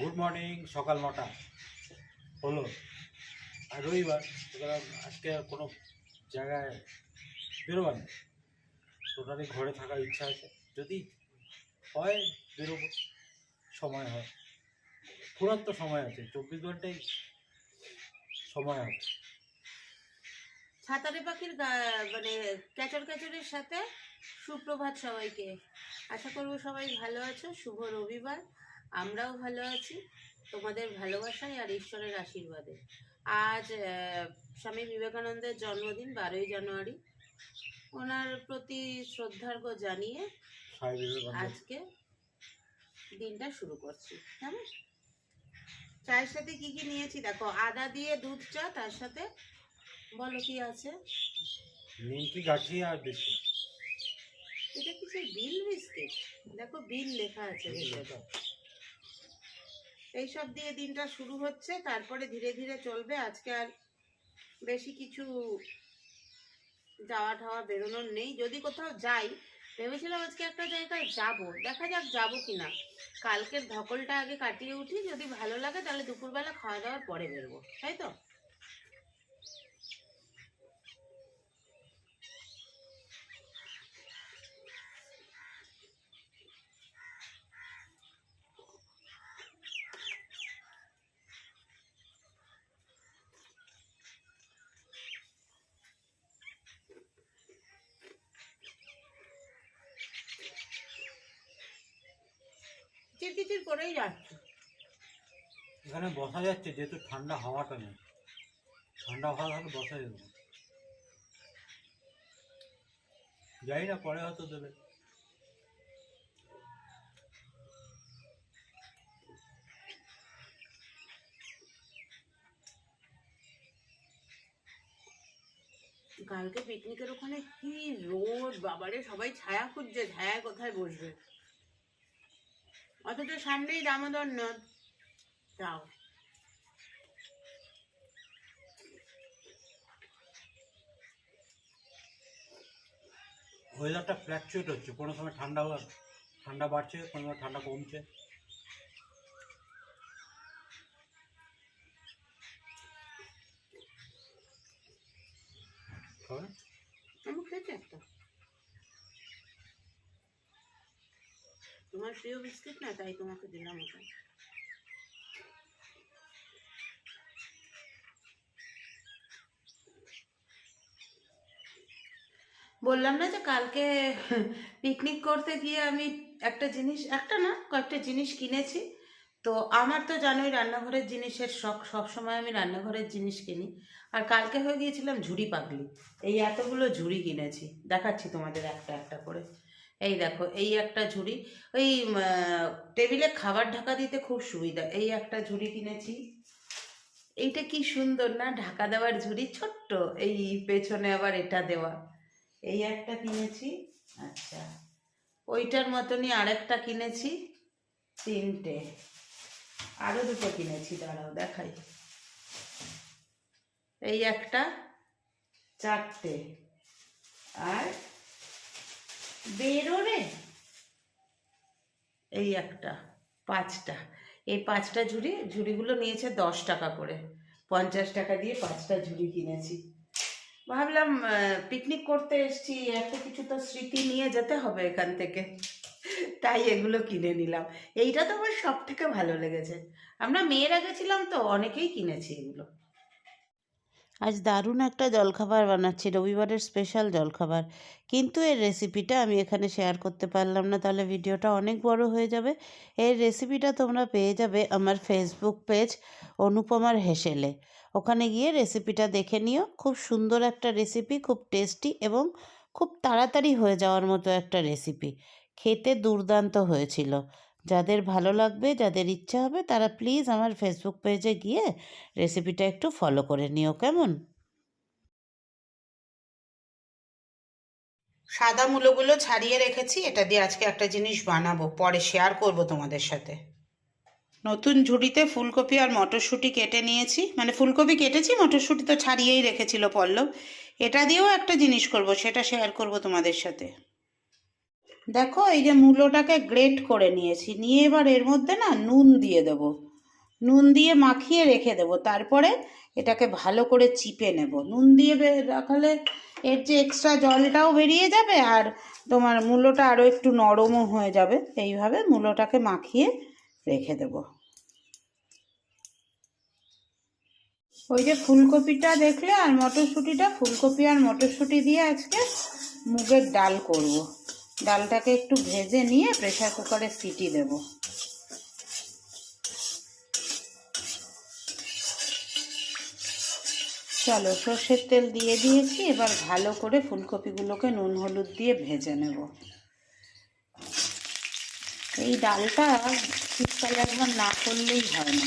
Good morning সকাল নটা। হলো। আর রবিবার, সুতরাং আজকে কোনো জায়গায় বেরোবার নেই। টোটালি ঘরে থাকার ইচ্ছা আছে। যদি হয় বেরোবো, সময় হয়। ফুরার সময় আছে, চব্বিশ ঘন্টাই সময় আছে। ছাতারে পাখির মানে ক্যাচর ক্যাচরের সাথে সুপ্রভাত সবাইকে। আশা করব সবাই ভালো আছো। শুভ রবিবার। আমরাও ভালো আছি তোমাদের ভালোবাসায় আর ঈশ্বরের আশীর্বাদে। আজ আহ, স্বামী বিবেকানন্দের জন্মদিন বারোই জানুয়ারি। ওনার প্রতি শ্রদ্ধার্ঘ জানিয়ে আজকে দিনটা শুরু করছি কেমন? চায়ের সাথে কি কি নিয়েছি? দেখো আদা দিয়ে দুধ চা তার সাথে বলো কি আছে? নিমকি আর এটা কি সেই বিল বিস্কিট? দেখো বিল লেখা আছে। এইসব দিয়ে দিনটা শুরু হচ্ছে, তারপরে ধীরে ধীরে চলবে। আজকে আর বেশি কিছু যাওয়া ঠাওয়া বেরোনোর নেই। যদি কোথাও যাই, ভেবেছিলাম আজকে একটা জায়গায় যাব। দেখা যাক যাব কিনা। কালকের ধকলটা আগে কাটিয়ে উঠি। যদি ভালো লাগে, তাহলে দুপুরবেলা খাওয়া দাওয়ার পরে বেরবো। তাই তো? চিরকিচির করেই যাচ্ছে। এখানে বসা যাচ্ছে যেহেতু ঠান্ডা হাওয়াটা নেই। ঠান্ডা হাওয়া থাকলে বসা যাবে জানি না পরে হয়তো দেবে। কালকে পিকনিকের ওখানে কি রোদ বাবারে সবাই ছায়া খুঁজছে ছায়ায় কোথায় বসবে? অথচ সামনেই দামোদর নদ। তাও ওয়েদারটা ফ্ল্যাকচুয়েট হচ্ছে। কোনো সময় ঠান্ডা ঠান্ডা বাড়ছে কোনো সময় ঠান্ডা কমছে। আমি খেয়েছি একটা। তোমার প্রিয় বিস্কিট না, তাই তোমাকে দিলাম ওটা। বললাম না যে কালকে পিকনিক করতে গিয়ে আমি একটা জিনিস, একটা না, কয়েকটা জিনিস কিনেছি। তো আমার তো জানোই রান্নাঘরের জিনিসের শখ, সবসময় আমি রান্নাঘরের জিনিস কিনি। আর কালকে হয়ে গিয়েছিলাম ঝুড়ি পাগলি। এই এতগুলো ঝুড়ি কিনেছি। দেখাচ্ছি তোমাদের একটা একটা করে। এই দেখো, এই একটা ঝুড়ি। ওই টেবিলে খাবার ঢাকা দিতে খুব সুবিধা। এই একটা ঝুড়ি কিনেছি। এইটা কি সুন্দর না? ঢাকা দেওয়ার ঝুড়ি ছোট্ট। এই পেছনে আবার এটা দেওয়া। এই একটা কিনেছি। আচ্ছা। ওইটার মতনই আরেকটা কিনেছি। তিনটে। আরও দুটো কিনেছি, দাঁড়াও, দেখাই। এই একটা, চারটে। আর বেরোরে এই একটা, পাঁচটা। এই পাঁচটা ঝুড়ি, ঝুড়িগুলো নিয়েছে দশ টাকা করে। পঞ্চাশ টাকা দিয়ে পাঁচটা ঝুড়ি কিনেছি। ভাবলাম পিকনিক করতে এসেছি একটা কিছু তো স্মৃতি নিয়ে যেতে হবে এখান থেকে। তাই এগুলো কিনে নিলাম। এইটা তো আমার সব থেকে ভালো লেগেছে। আমরা মেয়েরা গেছিলাম তো, অনেকেই কিনেছি এগুলো। আজ দারুণ একটা জলখাবার বানাচ্ছি, রবিবারের স্পেশাল জলখাবার। কিন্তু এর রেসিপিটা আমি এখানে শেয়ার করতে পারলাম না, তাহলে ভিডিওটা অনেক বড় হয়ে যাবে। এর রেসিপিটা তোমরা পেয়ে যাবে আমার ফেসবুক পেজ অনুপমার হেসেলে। ওখানে গিয়ে রেসিপিটা দেখে নিও, খুব সুন্দর একটা রেসিপি খুব টেস্টি এবং খুব তাড়াতাড়ি হয়ে যাওয়ার মতো একটা রেসিপি খেতে দুর্দান্ত হয়েছিল। যাদের ভালো লাগবে, যাদের ইচ্ছা হবে, তারা প্লিজ আমার ফেসবুক পেজে গিয়ে রেসিপিটা একটু ফলো করে নিও, কেমন? সাদা মূলোগুলো ছাড়িয়ে রেখেছি, এটা দিয়ে আজকে একটা জিনিস বানাবো, পরে শেয়ার করব তোমাদের সাথে। নতুন ঝুড়িতে ফুলকপি আর মটরশুঁটি কেটে নিয়েছি মানে ফুলকপি কেটেছি, মটরশুঁটি তো ছাড়িয়েই রেখেছিল পল্লব। এটা দিয়েও একটা জিনিস করব, সেটা শেয়ার করব তোমাদের সাথে। দেখো, এই যে মূলোটাকে গ্রেট করে নিয়েছি। নিয়ে এবার এর মধ্যে না নুন দিয়ে দেবো। নুন দিয়ে মাখিয়ে রেখে দেবো। তারপরে এটাকে ভালো করে চিপে নেব। নুন দিয়ে রাখালে এর যে এক্সট্রা জলটাও বেরিয়ে যাবে আর তোমার মূলোটা আরও একটু নরমও হয়ে যাবে। এইভাবে মূলোটাকে মাখিয়ে রেখে দেব। ওই যে ফুলকপিটা দেখলে আর মটরশুঁটিটা, ফুলকপি আর মটরশুঁটি দিয়ে আজকে মুগের ডাল করব। ডালটাকে একটু ভেজে নিয়ে প্রেসার কুকারে সিটি দেবো। চলো, সর্ষের তেল দিয়ে দিয়েছি, এবার ভালো করে ফুলকপিগুলোকে নুন হলুদ দিয়ে ভেজে নেব। এই ডালটা শীতকালে একবার না করলেই হয় না।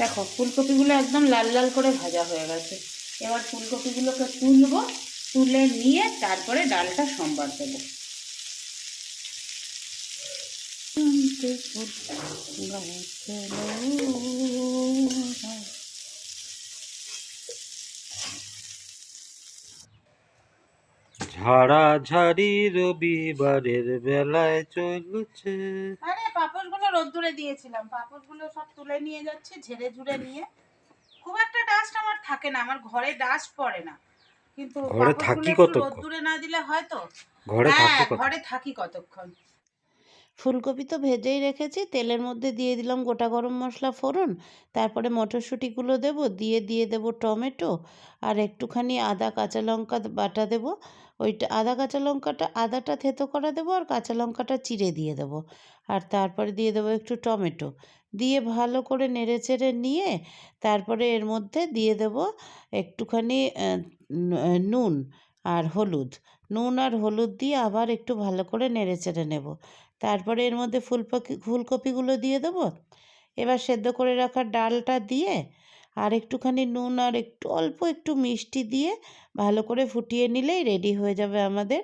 দেখো ফুলকপিগুলো একদম লাল লাল করে ভাজা হয়ে গেছে। এবার ফুলকপিগুলোকে তুলবো তুলে নিয়ে তারপরে ডালটা সম্বার দেবো। ঝাড়াঝাড়ি রবিবারের বেলায় চলছে। আরে পাপড়গুলো রোদ্দুরে দিয়েছিলাম। পাপড়গুলো সব তুলে নিয়ে যাচ্ছে ঝেড়ে ঝুড়ে নিয়ে। খুব একটা ডাস্ট আমার থাকে না আমার ঘরে ডাস্ট পড়ে না। কিন্তু ঘরে থাকি কতক্ষণ? রোদ্দুরে না দিলে হয়তো? ঘরে হ্যাঁ কত ঘরে থাকি কতক্ষণ? ফুলকপি তো ভেজেই রেখেছি তেলের মধ্যে দিয়ে দিলাম গোটা গরম মশলা ফোড়ন তারপরে মটরশুঁটিগুলো দেব দিয়ে দিয়ে দেব টমেটো আর একটুখানি আদা কাঁচা লঙ্কা বাটা দেব ওইটা আদা, কাঁচা লঙ্কাটা আদাটা থেতো করা দেবো আর কাঁচা লঙ্কাটা চিড়ে দিয়ে দেব। আর তারপরে দিয়ে দেবো একটু টমেটো। দিয়ে ভালো করে নেড়ে চেড়ে নিয়ে তারপরে এর মধ্যে দিয়ে দেব একটুখানি নুন আর হলুদ। নুন আর হলুদ দিয়ে আবার একটু ভালো করে নেড়ে চেড়ে নেব। তারপরে এর মধ্যে ফুলকপি, ফুলকপিগুলো দিয়ে দেবো। এবার সেদ্ধ করে রাখা ডালটা দিয়ে আর একটুখানি নুন আর একটু, অল্প একটু মিষ্টি দিয়ে ভালো করে ফুটিয়ে নিলেই রেডি হয়ে যাবে আমাদের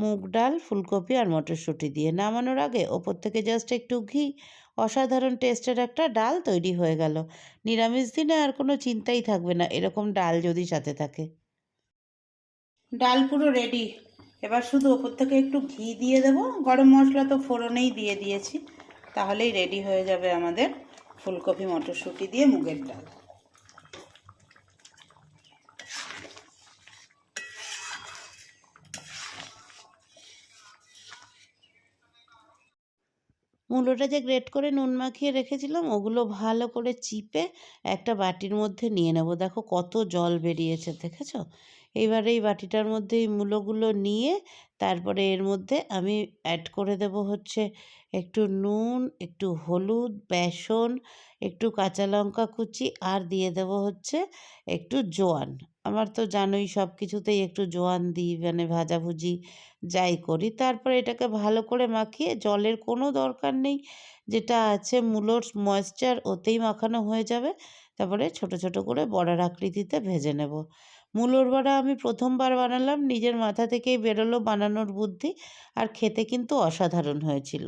মুগ ডাল, ফুলকপি আর মটরশুঁটি দিয়ে। নামানোর আগে ওপর থেকে জাস্ট একটু ঘি, অসাধারণ টেস্টের একটা ডাল তৈরি হয়ে গেল। নিরামিষ দিনে আর কোনো চিন্তাই থাকবে না, এরকম ডাল যদি সাথে থাকে। ডাল পুরো রেডি। এবার শুধু ওপর থেকে একটু ঘি দিয়ে দেব। গরম মশলা তো ফোড়নেই দিয়ে দিয়েছি। তাহলেই রেডি হয়ে যাবে আমাদের ফুলকপি, মটরশুঁটি দিয়ে মুগের ডাল। মূলোটা যে গ্রেট করে নুন মাখিয়ে রেখেছিলাম, ওগুলো ভালো করে চিপে একটা বাটির মধ্যে নিয়ে নেব। দেখো কত জল বেরিয়েছে, দেখেছ? এইবার এই বাটিটার মধ্যে এই মূলোগুলো নিয়ে তারপরে এর মধ্যে আমি অ্যাড করে দেব হচ্ছে একটু নুন, একটু হলুদ, বেসন, একটু কাঁচা লঙ্কা কুচি আর দিয়ে দেব হচ্ছে একটু জোয়ান। আমার তো জানোই সব কিছুতেই একটু জোয়ান দিই মানে ভাজাভুজি যাই করি। তারপরে এটাকে ভালো করে মাখিয়ে জলের কোনো দরকার নেই, যেটা আছে মূলোর ময়েশ্চার ওতেই মাখানো হয়ে যাবে। তারপরে ছোট ছোট করে বড়ার আকৃতিতে ভেজে নেব। মূলোর বড়া আমি প্রথমবার বানালাম। নিজের মাথা থেকেই বেরোলো বানানোর বুদ্ধি। আর খেতে কিন্তু অসাধারণ হয়েছিল।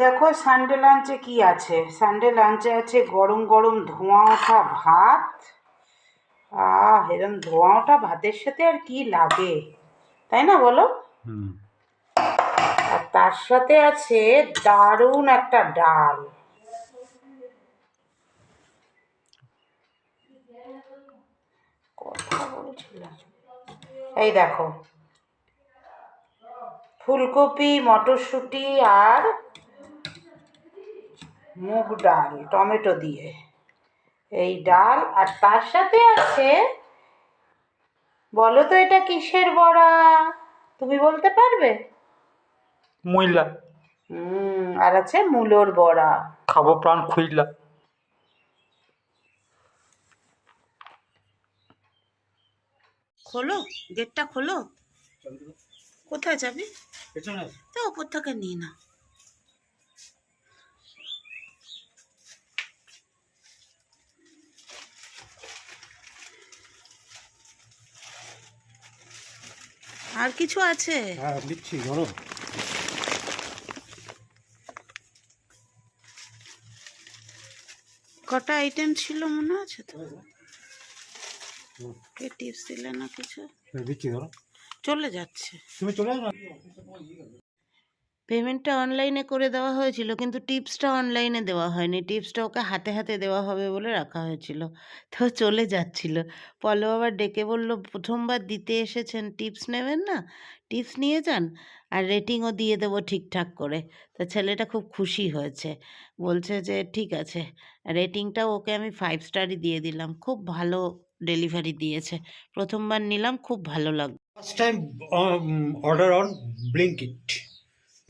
দেখো সানডে লাঞ্চে কি আছে? সানডে লাঞ্চে আছে গরম গরম ধোঁয়া ওঠা ভাত। আহ এরম ধোঁয়া ওঠা ভাতের সাথে আর কি লাগে? তাই না বলো? আর তার সাথে আছে দারুণ একটা ডাল। কথা বলছিলাম এই দেখো ফুলকপি মটরশুঁটি আর মুগ ডাল টমেটো দিয়ে। এই ডাল আর তার সাথে আছে বলো তো এটা কিসের বড়া? তুমি বলতে পারবে? মহিলা হুম আর আছে মূলোর বড়া। খাব প্রাণ খুইলা। খোলো গেটটা খোলো। কোথায় যাবি? পেছনে তো ওপর থেকে নিয়ে না আর কিছু আছে? হ্যাঁ দিচ্ছি ধরো। কটা আইটেম ছিল মনে আছে তো? কে টিপস দিলে না কিছু? দিচ্ছি ধরো। চলে যাচ্ছে। তুমি চলে যাও পেমেন্টটা অনলাইনে করে দেওয়া হয়েছিল, কিন্তু টিপসটা অনলাইনে দেওয়া হয়নি। টিপসটা ওকে হাতে হাতে দেওয়া হবে বলে রাখা হয়েছিল। তো চলে যাচ্ছিল। পলো আবার ডেকে বলল, প্রথমবার দিতে এসেছেন টিপস নেবেন না? টিপস নিয়ে যান আর রেটিংও দিয়ে দেবো ঠিকঠাক করে। তো ছেলেটা খুব খুশি হয়েছে। বলছে যে, ঠিক আছে রেটিংটা ওকে আমি ফাইভ স্টারই দিয়ে দিলাম। খুব ভালো ডেলিভারি দিয়েছে। প্রথমবার নিলাম, খুব ভালো লাগল first time order on Blinkit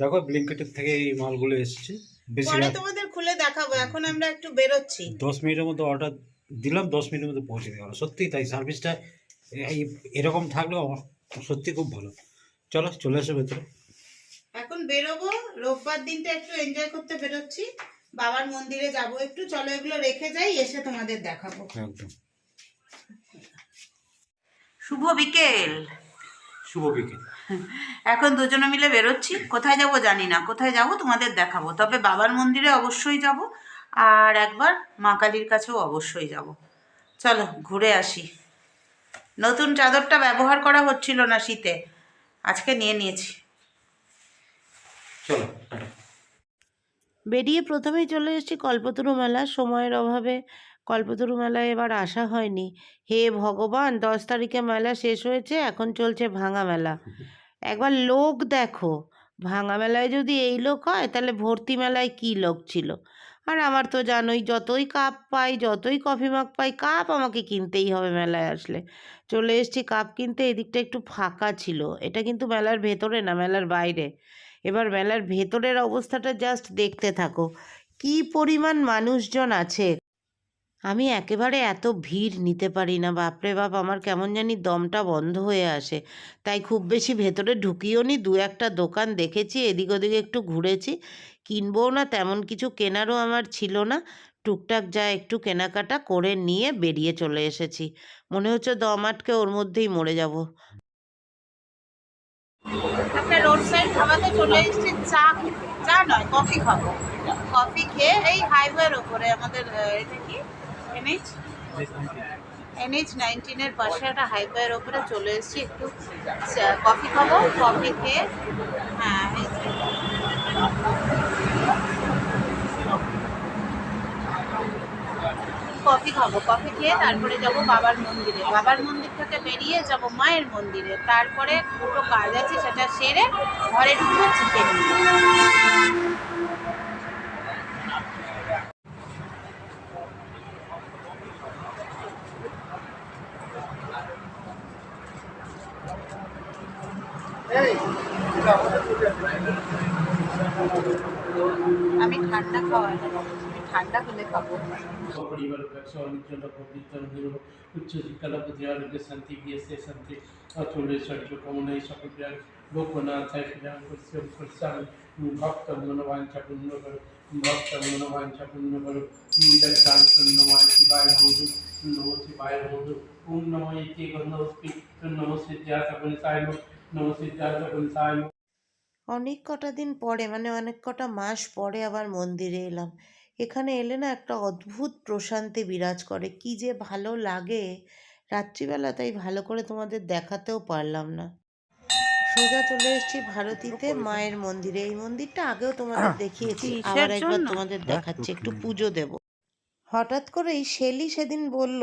দেখো ব্লিঙ্কিটের থেকে এই মালগুলো এসেছে। বেশি পরে তোমাদের খুলে দেখাবো এখন আমরা একটু বেরোচ্ছি। দশ মিনিটের মধ্যে অর্ডার দিলাম দশ মিনিটের মধ্যে পৌঁছে দেওয়া সত্যি তাই সার্ভিসটা এরকম থাকলেও সত্যি খুব ভালো। চলো চলে এসো ভেতরে। এখন বেরোবো রোববার দিনটা একটু এনজয় করতে বেরোচ্ছি। বাবার মন্দিরে যাব একটু চলো এগুলো রেখে যাই এসে তোমাদের দেখাবো। একদম। শুভ বিকেল। শুভ বিকেল। এখন দুজনে মিলে বেরোচ্ছি। কোথায় যাব জানি না। কোথায় যাব তোমাদের দেখাবো। তবে বাবার মন্দিরে অবশ্যই যাব আর একবার মা কালীর কাছেও অবশ্যই যাব। চলো ঘুরে আসি। নতুন চাদরটা ব্যবহার করা হচ্ছিল না শীতে। আজকে নিয়ে নিয়েছি। চলো বেরিয়ে প্রথমেই চলে এসেছি কল্পতরু মেলা সময়ের অভাবে কল্পতরু মেলায় এবার আসা হয়নি। হে ভগবান, দশ তারিখে মেলা শেষ হয়েছে, এখন চলছে ভাঙা মেলা। একবার লোক দেখো। ভাঙা মেলায় যদি এই লোক হয়, তাহলে ভর্তি মেলায় কী লোক ছিল? আর আমার তো জানোই, যতই কাপ পাই, যতই কফি মগ পাই, কাপ আমাকে কিনতেই হবে মেলায় আসলে। চলে এসছি, কাপ কিনতে এদিকটা একটু ফাঁকা ছিল। এটা কিন্তু মেলার ভেতরে না, মেলার বাইরে। এবার মেলার ভেতরের অবস্থাটা জাস্ট দেখতে থাকো। কি পরিমাণ মানুষজন আছে। আমি একেবারে এত ভিড় নিতে পারি না, বাপরে বাপ, আমার কেমন জানি দমটা বন্ধ হয়ে আসে। তাই খুব বেশি ভেতরে ঢুকিও নি, দু একটা দোকান দেখেছি, এদিক ওদিক একটু ঘুরেছি। কিনবও না, তেমন কিছু কেনারও আমার ছিল না। টুকটাক যা একটু কেনাকাটা করে নিয়ে বেরিয়ে চলে এসেছি। মনে হচ্ছে দম আটকে ওর মধ্যেই মরে যাব। চলে চা চা নয়, কফি খাব। কফি খেয়ে এই হাইওয়ের ওপরে আমাদের এটা কি? এনএইচ এনএইচ নাইনটিনের পাশে একটা হাইওয়ের ওপরে চলে এসেছি, একটু কফি খাব? কফি খেয়ে? হ্যাঁ কফি খাব কফি খেয়ে তারপরে যাব বাবার মন্দিরে। বাবার মন্দির থেকে বেরিয়ে যাব মায়ের মন্দিরে। তারপরে দুটো কাজ আছে, সেটা সেরে ঘরে ঢুকবো, চিকেন আমি ঠান্ডা খাওয়াই ঠান্ডা হলে খাবো পরিবার অনেকজন উচ্চশিক্ষাটা প্রতি আরোগ্য শান্তি গিয়েছে শান্তি অচলে সহ্য কামনা এই সকল লোকনা চাই ভক্ত মনোবাঞ্ছা পূর্ণ করো ভক্ত মনোবাঞ্ছা পূর্ণ করো দান পূর্ণ মায় শিবায় নমধু নম শিবায় নমধু ওম নম ইতি গন্ধ নম সিদ্ধিয়া সকল সায় অনেক কটা দিন পরে মানে অনেক কটা মাস পরে আবার মন্দিরে এলাম। এখানে এলে না একটা অদ্ভুত প্রশান্তি বিরাজ করে। কি যে ভালো লাগে। রাত্রিবেলা তাই ভালো করে তোমাদের দেখাতেও পারলাম না। সোজা চলে এসেছি ভারতীতে মায়ের মন্দিরে। এই মন্দিরটা আগেও তোমাদের দেখিয়েছি আবার একবার তোমাদের দেখাচ্ছি একটু পুজো দেব। হঠাৎ করেই শেলি সেদিন বলল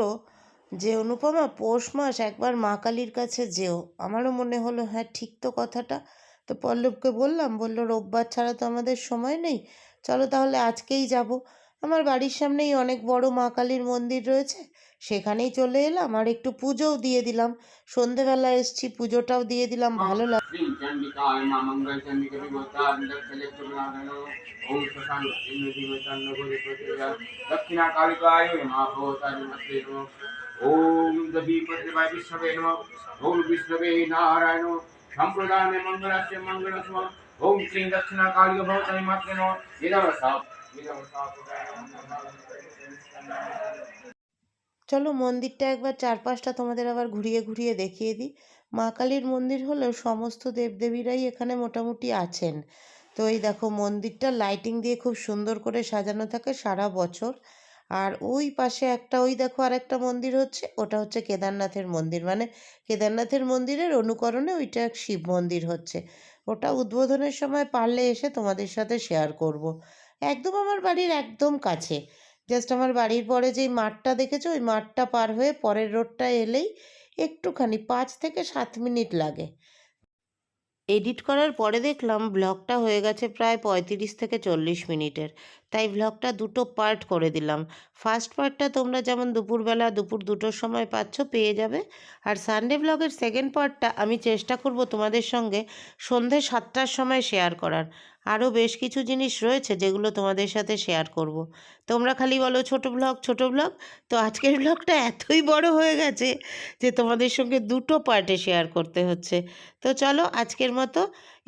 যে অনুপমা পৌষ মাস একবার মা কালীর কাছে যেও। আমারও মনে হলো হ্যাঁ ঠিক তো কথাটা। তো পল্লবকে বললাম, বলল, রোববার ছাড়া তো আমাদের সময় নেই। চলো তাহলে আজকেই যাব। আমার বাড়ির সামনেই অনেক বড় মা কালীর মন্দির রয়েছে। সেখানেই চলে এলাম। আর একটু পুজোও দিয়ে দিলাম। সন্ধেবেলা এসছি, পুজোটাও দিয়ে দিলাম। ভালো লাগ श्री चंडिकाय मां मंगल चंडिका विभूतांडक्षलेक्टुलागण ओम शशांक इंद्रजीव तन्न गुरु प्रचोदया दक्षिणा कालिकाय नमः भवताय नमस्ते नमः ओम दधी पद्मवाय विष्णवे नमः ओम विष्णवे नारायण संप्रदाय मंगलस्य मंगलस्म ओम श्री दक्षिणा कालिका भवताय मात्रे नमः इदम साप इदम साप চলো মন্দিরটা একবার চারপাশটা তোমাদের আবার ঘুরিয়ে ঘুরিয়ে দেখিয়ে দিই মা কালীর মন্দির হলেও সমস্ত দেবদেবীরাই এখানে মোটামুটি আছেন তো এই দেখো মন্দিরটা লাইটিং দিয়ে খুব সুন্দর করে সাজানো থাকে সারা বছর আর ওই পাশে একটা, ওই দেখো আর একটা মন্দির হচ্ছে, ওটা হচ্ছে কেদারনাথের মন্দির। মানে কেদারনাথের মন্দিরের অনুকরণে ওইটা এক শিব মন্দির হচ্ছে। ওটা উদ্বোধনের সময় পারলে এসে তোমাদের সাথে শেয়ার করব। একদম আমার বাড়ির একদম কাছে। জাস্ট আমার বাড়ির পরে যেই মাঠটা দেখেছ, ওই মাঠটা পার হয়ে পরের রোডটা এলেই একটুখানি পাঁচ থেকে সাত মিনিট লাগে। এডিট করার পরে দেখলাম ব্লগটা হয়ে গেছে প্রায় পঁয়ত্রিশ থেকে চল্লিশ মিনিটের। তাই ব্লগটা দুটো পার্ট করে দিলাম। ফার্স্ট পার্টটা তোমরা যেমন দুপুরবেলা, দুপুর দুটোর সময় পাচ্ছ, পেয়ে যাবে। আর সানডে ব্লগের সেকেন্ড পার্টটা আমি চেষ্টা করব তোমাদের সঙ্গে সন্ধে সাতটার সময় শেয়ার করার। আরও বেশ কিছু জিনিস রয়েছে যেগুলো তোমাদের সাথে শেয়ার করব। তোমরা খালি বলো ছোট ব্লগ ছোট ব্লগ তো আজকের ব্লগটা এতই বড় হয়ে গেছে যে তোমাদের সঙ্গে দুটো পার্টে শেয়ার করতে হচ্ছে। তো চলো আজকের মতো,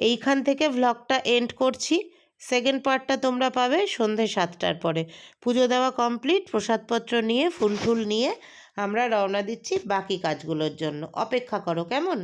এইখান থেকে ভ্লগটা এন্ড করছি। সেকেন্ড পার্টটা তোমরা পাবে সন্ধে সাতটার পরে। পুজো দেওয়া কমপ্লিট প্রসাদপত্র নিয়ে, ফুল ফুল নিয়ে আমরা রওনা দিচ্ছি বাকি কাজগুলোর জন্য। অপেক্ষা করো, কেমন?